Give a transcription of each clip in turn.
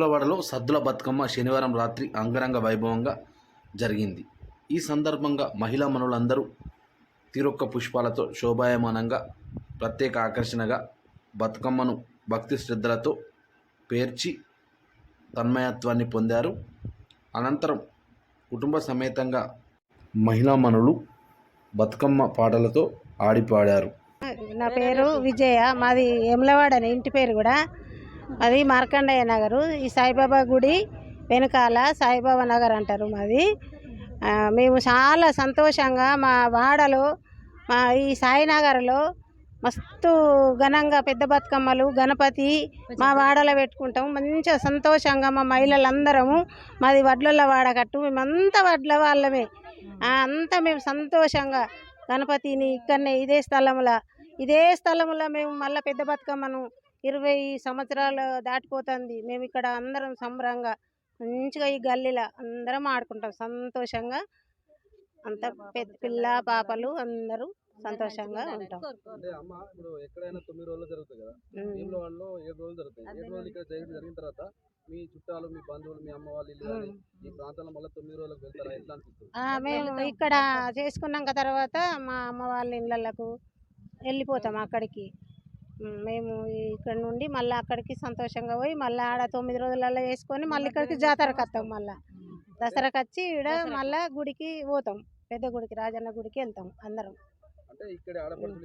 వేములవాడలో సద్దుల బతుకమ్మ శనివారం రాత్రి అంగరంగ వైభవంగా జరిగింది. ఈ సందర్భంగా మహిళా మనులందరూ తీరొక్క పుష్పాలతో శోభాయమానంగా ప్రత్యేక ఆకర్షణగా బతుకమ్మను భక్తి శ్రద్ధలతో పేర్చి తన్మయత్వాన్ని పొందారు. అనంతరం కుటుంబ సమేతంగా మహిళా మనులు బతుకమ్మ పాటలతో ఆడిపాడారు. నా పేరు విజయ మాది ఎమ్లవాడని ఇంటి పేరు కూడా. అది మార్కండయ్య నగరు. ఈ సాయిబాబా గుడి వెనకాల సాయిబాబా నగర్ అంటారు మాది. మేము చాలా సంతోషంగా మా వాడలో మా ఈ సాయినగర్లో మస్తు ఘనంగా పెద్ద బతుకమ్మలు గణపతి మా వాడలో పెట్టుకుంటాం. మంచిగా సంతోషంగా మా మహిళలందరము మాది వడ్లల వాడకట్టు మేమంతా వడ్ల వాళ్ళమే. అంతా మేము సంతోషంగా గణపతిని ఇక్కడనే ఇదే స్థలంలో ఇదే స్థలంలో మేము మళ్ళీ పెద్ద బతుకమ్మను ఇరవై సంవత్సరాలు దాటిపోతుంది. మేము ఇక్కడ అందరం సంబరంగా మంచిగా ఈ గల్లీలో అందరం ఆడుకుంటాం. సంతోషంగా అంత పెద్ద పిల్ల పాపలు అందరూ సంతోషంగా ఉంటాం. అంటే అమ్మ ఇప్పుడు ఎక్కడైనా తొమ్మిది రోజులు జరుగుతుంది కదా? ఉమ్. భీముల వాళ్ళు ఏడు రోజులు జరుగుతాయి. ఏడు రోజులు ఇక్కడ జరిగిన తర్వాత మీ చుట్టాలు మీ బంధువులు మీ అమ్మ వాళ్ళు ఇల్లు కానీ ఈ ప్రాంతంలో మళ్ళీ తొమ్మిది రోజులకు వెళ్తారా? ఎట్లా అనిపిస్తుంది? ఆ, మేము ఇక్కడ చేసుకున్నాక తర్వాత మా అమ్మ వాళ్ళ ఇళ్ళకు వెళ్ళిపోతాం అక్కడికి. మేము ఇక్కడ నుండి మళ్ళీ అక్కడికి సంతోషంగా పోయి మళ్ళీ ఆడ తొమ్మిది రోజులలో చేసుకొని మళ్ళీ ఇక్కడికి జాతరకు వస్తాం. మళ్ళీ. దసరాకి వచ్చి ఇక్కడ మళ్ళీ గుడికి పోతాం. పెద్ద గుడికి రాజన్న గుడికి వెళ్తాం అందరం. రెండు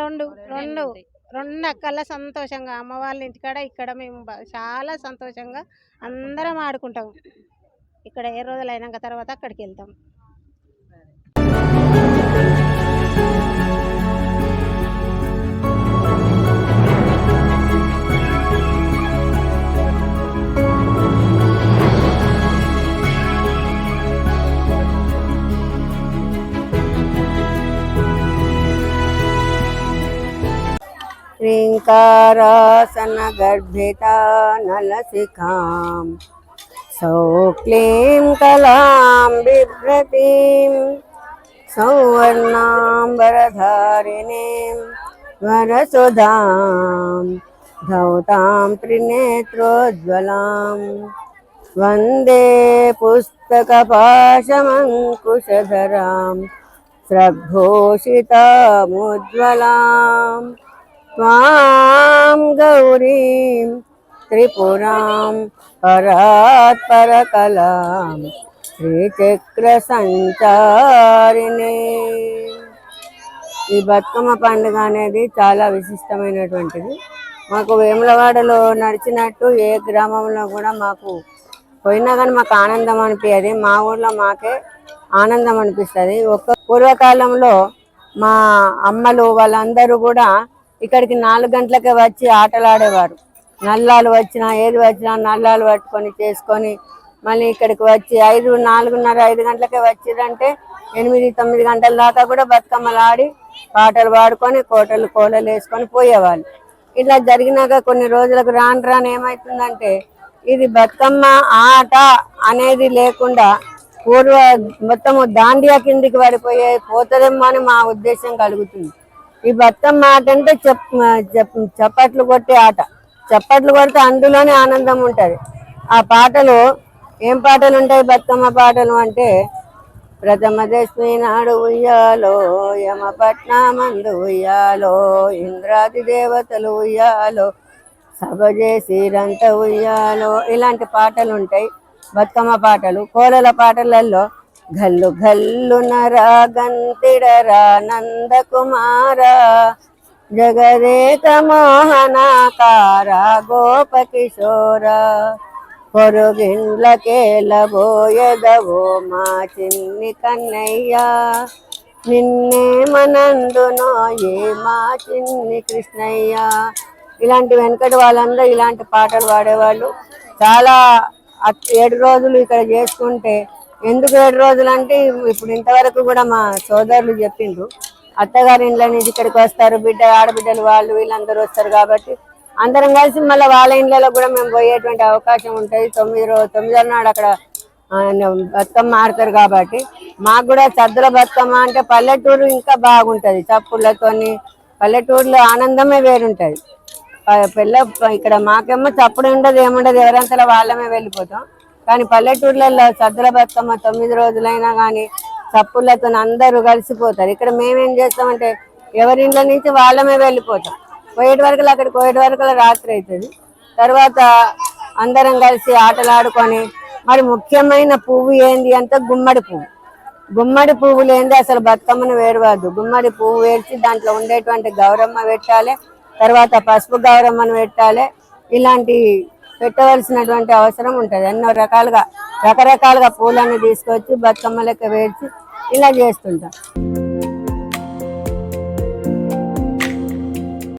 రెండు రెండు రెండు. అక్కల సంతోషంగా అమ్మ వాళ్ళ ఇంటికాడ ఇక్కడ మేము చాలా సంతోషంగా అందరం ఆడుకుంటాం. ఇక్కడ ఏ రోజులు అయినాక తర్వాత అక్కడికి వెళ్తాం. ह्रीङ्कारासनगर्भिता नलसिखां सौक्लीं कलां बिभ्रतीं सौवर्णाम्बरधारिणीं वरसुधां धौतां त्रिनेत्रोज्ज्वलां वंदे पुस्तकपाशमङ्कुशधरां स्रग्घोषितामुज्ज्वलाम् त्वां गौरीं त्रिपुरां परात् परकलां శ్రీచక్రసంచారిణి ఈ బతుకమ్మ పండుగ అనేది చాలా విశిష్టమైనటువంటిది మాకు వేములవాడలో నడిచినట్టు ఏ గ్రామంలో కూడా మాకు పోయినా కానీ మాకు ఆనందం అనిపించదు మా ఊర్లో మాకే ఆనందం అనిపిస్తుంది ఒక పూర్వకాలంలో మా అమ్మలు వాళ్ళందరూ కూడా ఇక్కడికి నాలుగు గంటలకే వచ్చి ఆటలు ఆడేవారు. నల్లాలు వచ్చినా ఏది వచ్చినా నల్లాలు పట్టుకొని చేసుకొని మళ్ళీ ఇక్కడికి వచ్చి ఐదు నాలుగున్నర ఐదు గంటలకే వచ్చిరంటే ఎనిమిది తొమ్మిది గంటల దాకా కూడా బతుకమ్మలు ఆడి పాటలు పాడుకొని కోటలు కోలలు వేసుకొని పోయేవాళ్ళు. ఇట్లా జరిగినాక కొన్ని రోజులకు రాను రాను ఏమవుతుందంటే ఇది బతుకమ్మ ఆట అనేది లేకుండా పూర్వ మొత్తము దాండియా కిందికి పడిపోయే పోతుందేమో అని మా ఉద్దేశం కలుగుతుంది. ఈ బతుకమ్మ ఆట అంటే చెప్ చెప్- చప్పట్లు కొట్టే ఆట. చప్పట్లు కొడితే అందులోనే ఆనందం ఉంటుంది. ఆ పాటలు ఏం పాటలు ఉంటాయి బతుకమ్మ పాటలు అంటే ప్రథమ దశమి నాడు ఉయ్యాలో యమపట్నమందు ఉయ్యాలో ఇంద్రాది దేవతలు ఉయ్యాలో సభ చేసిరంత ఉయ్యాలో ఇలాంటి పాటలు ఉంటాయి. బతుకమ్మ పాటలు కోలల పాటలలో గల్లు గల్లు నరాగంతిడరా నందకుమార జగదేక మోహనాకార గోప కిశోర పొరుగిండ్లకేలబోయదవో మా చిన్ని కన్నయ్య నిన్నే మనందునో ఏ మా చిన్ని కృష్ణయ్య. ఇలాంటి వెనకటి వాళ్ళందరూ ఇలాంటి పాటలు పాడేవాళ్ళు. చాలా ఏడు రోజులు ఇక్కడ చేసుకుంటే ఎందుకు ఏడు రోజులు అంటే ఇప్పుడు ఇంతవరకు కూడా మా సోదరులు చెప్పిండ్రు. అత్తగారి ఇంట్లో నుంచి ఇక్కడికి వస్తారు బిడ్డ ఆడబిడ్డలు వాళ్ళు వీళ్ళందరూ వస్తారు కాబట్టి అందరం కలిసి మళ్ళీ వాళ్ళ ఇండ్లలో కూడా మేము పోయేటువంటి అవకాశం ఉంటుంది. తొమ్మిది రోజు తొమ్మిదో నాడు అక్కడ బతుకమ్మ ఆడతారు కాబట్టి మాకు కూడా సద్దుల బతుకమ్మ అంటే పల్లెటూరు ఇంకా బాగుంటది. చప్పుళ్ళతోని పల్లెటూరులో ఆనందమే వేరుంటది. పిల్ల ఇక్కడ మాకేమో చప్పుడు ఉండదు ఏముండదు ఎవరంతలో వాళ్ళమే వెళ్ళిపోతాం. కానీ పల్లెటూర్లలో సద్దుల బతుకమ్మ తొమ్మిది రోజులైనా కానీ చప్పులతో అందరూ కలిసిపోతారు. ఇక్కడ మేమేం చేస్తామంటే ఎవరింట్లో నుంచి వాళ్ళమే వెళ్ళిపోతాం. పోయేటి వరకు అక్కడికి పోయేటి వరకు రాత్రి అవుతుంది తర్వాత అందరం కలిసి ఆటలు ఆడుకొని మరి ముఖ్యమైన పువ్వు ఏంది అంటే గుమ్మడి పువ్వు. గుమ్మడి పువ్వులు ఏంది అసలు బతుకమ్మను వేడవద్దు. గుమ్మడి పువ్వు వేడిచి దాంట్లో ఉండేటువంటి గౌరమ్మ పెట్టాలి తర్వాత పసుపు గౌరమ్మను పెట్టాలి ఇలాంటి పెట్టవలసినటువంటి అవసరం ఉంటుంది. ఎన్నో రకాలుగా రకరకాలుగా పూలను తీసుకొచ్చి బతుకమ్మ లెక్క వేర్చి ఇలా చేస్తుంటాం.